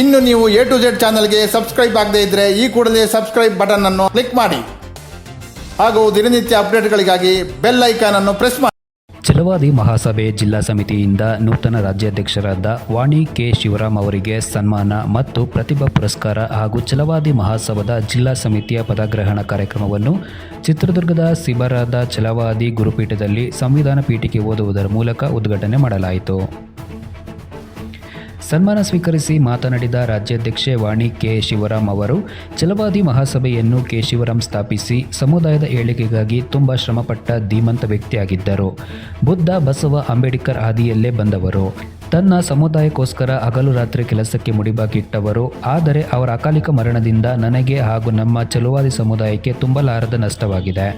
ಇನ್ನು ನೀವು A to Z ಚಾನಲ್ಗೆ ಸಬ್ಸ್ಕ್ರೈಬ್ ಆಗದೇ ಇದ್ರೆ ಈ ಕೂಡಲೇ ಸಬ್ಸ್ಕ್ರೈಬ್ ಬಟನ್ ಅನ್ನು ಕ್ಲಿಕ್ ಮಾಡಿ. ಹಾಗೂ ದಿನನಿತ್ಯ ಅಪ್ಡೇಟ್ಗಳಿಗಾಗಿ ಬೆಲ್ ಐಕಾನ್ ಅನ್ನು ಪ್ರೆಸ್ ಮಾಡಿ. ಛಲವಾದಿ ಮಹಾಸಭೆ ಜಿಲ್ಲಾ ಸಮಿತಿಯಿಂದ ನೂತನ ರಾಜ್ಯಾಧ್ಯಕ್ಷರಾದ ವಾಣಿ ಕೆ ಶಿವರಾಮ್ ಅವರಿಗೆ ಸನ್ಮಾನ ಮತ್ತು ಪ್ರತಿಭಾ ಪುರಸ್ಕಾರ ಹಾಗೂ ಛಲವಾದಿ ಮಹಾಸಭದ ಜಿಲ್ಲಾ ಸಮಿತಿಯ ಪದಗ್ರಹಣ ಕಾರ್ಯಕ್ರಮವನ್ನು ಚಿತ್ರದುರ್ಗದ ಸಿಬರಾದ ಛಲವಾದಿ ಗುರುಪೀಠದಲ್ಲಿ ಸಂವಿಧಾನ ಪೀಠಿಕೆ ಓದುವುದರ ಮೂಲಕ ಉದ್ಘಾಟನೆ ಮಾಡಲಾಯಿತು. ಸನ್ಮಾನ ಸ್ವೀಕರಿಸಿ ಮಾತನಾಡಿದ ರಾಜ್ಯಾಧ್ಯಕ್ಷೆ ವಾಣಿ ಕೆ. ಶಿವರಾಮ್ ಅವರು, ಚಲವಾದಿ ಮಹಾಸಭೆಯನ್ನು ಕೆ. ಶಿವರಾಮ್ ಸ್ಥಾಪಿಸಿ ಸಮುದಾಯದ ಏಳಿಗೆಗಾಗಿ ತುಂಬ ಶ್ರಮಪಟ್ಟ ಧೀಮಂತ ವ್ಯಕ್ತಿಯಾಗಿದ್ದರು. ಬುದ್ಧ ಬಸವ ಅಂಬೇಡ್ಕರ್ ಆದಿಯಲ್ಲೇ ಬಂದವರು. ತನ್ನ ಸಮುದಾಯಕ್ಕೋಸ್ಕರ ಹಗಲು ರಾತ್ರಿ ಕೆಲಸಕ್ಕೆ ಮುಡಿಬಾಗಿಟ್ಟವರು ಆದರೆ ಅವರ ಅಕಾಲಿಕ ಮರಣದಿಂದ ನನಗೆ ಹಾಗೂ ನಮ್ಮ ಚಲುವಾದಿ ಸಮುದಾಯಕ್ಕೆ ತುಂಬಲಾರದ ನಷ್ಟವಾಗಿದೆ.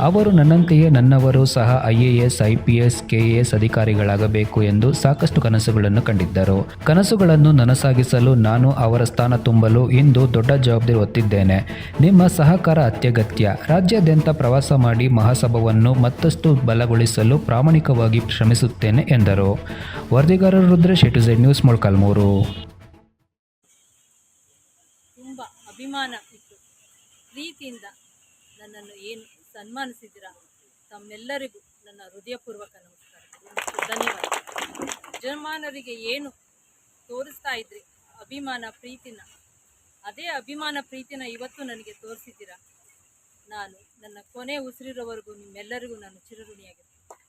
ಅವರು ನನ್ನಂತೆಯೇ ನನ್ನವರು ಸಹ I A S I P S K S ಅಧಿಕಾರಿಗಳಾಗಬೇಕು ಎಂದು ಸಾಕಷ್ಟು ಕನಸುಗಳನ್ನು ಕಂಡಿದ್ದರು. ಕನಸುಗಳನ್ನು ನನಸಾಗಿಸಲು ನಾನು ಅವರ ಸ್ಥಾನ ತುಂಬಲು ಇಂದು ದೊಡ್ಡ ಜವಾಬ್ದಾರಿ ಹೊತ್ತಿದ್ದೇನೆ. ನಿಮ್ಮ ಸಹಕಾರ ಅತ್ಯಗತ್ಯ. ರಾಜ್ಯಾದ್ಯಂತ ಪ್ರವಾಸ ಮಾಡಿ ಮಹಾಸಭಾವನ್ನು ಮತ್ತಷ್ಟು ಬಲಗೊಳಿಸಲು ಪ್ರಾಮಾಣಿಕವಾಗಿ ಶ್ರಮಿಸುತ್ತೇನೆ ಎಂದರು. ವರದಿಗಾರರು ರುದ್ರ ಝೆಡ್ ನ್ಯೂಸ್, ಮೊಳಕಾಲ್ಮೂರು. ತುಂಬ ಅಭಿಮಾನ ಇತ್ತು. ಪ್ರೀತಿಯಿಂದ ನನ್ನನ್ನು ಏನು ಸನ್ಮಾನಿಸಿದ್ದೀರಾ? ತಮ್ಮೆಲ್ಲರಿಗೂ ನನ್ನ ಹೃದಯಪೂರ್ವಕ ನಮಸ್ಕಾರ. ಧನ್ಯವಾದ ಯಜಮಾನರಿಗೆ ಏನು ತೋರಿಸ್ತಾ ಇದ್ರಿ? ಅಭಿಮಾನ, ಪ್ರೀತಿನ? ಅದೇ ಅಭಿಮಾನ, ಪ್ರೀತಿನ ಇವತ್ತು ನನಗೆ ತೋರಿಸಿದ್ದೀರಾ? ನಾನು ನನ್ನ ಕೊನೆ ಉಸಿರಿರೋವರೆಗೂ ನಿಮ್ಮೆಲ್ಲರಿಗೂ ನಾನು ಚಿರಋಣಿಯಾಗಿರ್ತೀನಿ.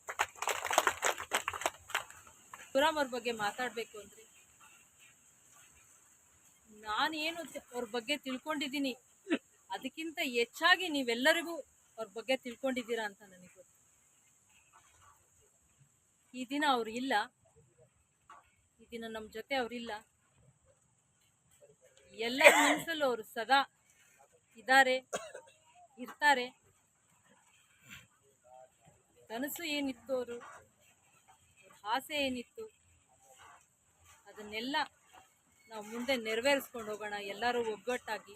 ಸುರಾಮ್ ಅವ್ರ ಬಗ್ಗೆ ಮಾತಾಡಬೇಕು ಅಂದರೆ ನಾನು ಏನು ತಿ- ಅವ್ರ ಬಗ್ಗೆ ತಿಳ್ಕೊಂಡಿದ್ದೀನಿ. ಅದಕ್ಕಿಂತ ಹೆಚ್ಚಾಗಿ ನೀವೆಲ್ಲರಿಗೂ ಅವ್ರ ಬಗ್ಗೆ ತಿಳ್ಕೊಂಡಿದ್ದೀರಾ ಅಂತ ನನಗೆ ಗೊತ್ತು. ಈ ದಿನ ಅವ್ರು ಇಲ್ಲ. ಈ ದಿನ ನಮ್ಮ ಜೊತೆ ಅವರಿಲ್ಲ ಎಲ್ಲ ಮನಸ್ಸಲ್ಲೂ ಅವರು ಸದಾ ಇದ್ದಾರೆ ಇರ್ತಾರೆ. ಕನಸು ಏನಿತ್ತು ಅವರು ಆಸೆ ಏನಿತ್ತು? ಅದನ್ನೆಲ್ಲ ನಾವು ಮುಂದೆ ನೆರವೇರಿಸ್ಕೊಂಡು ಹೋಗೋಣ ಎಲ್ಲರೂ ಒಗ್ಗಟ್ಟಾಗಿ.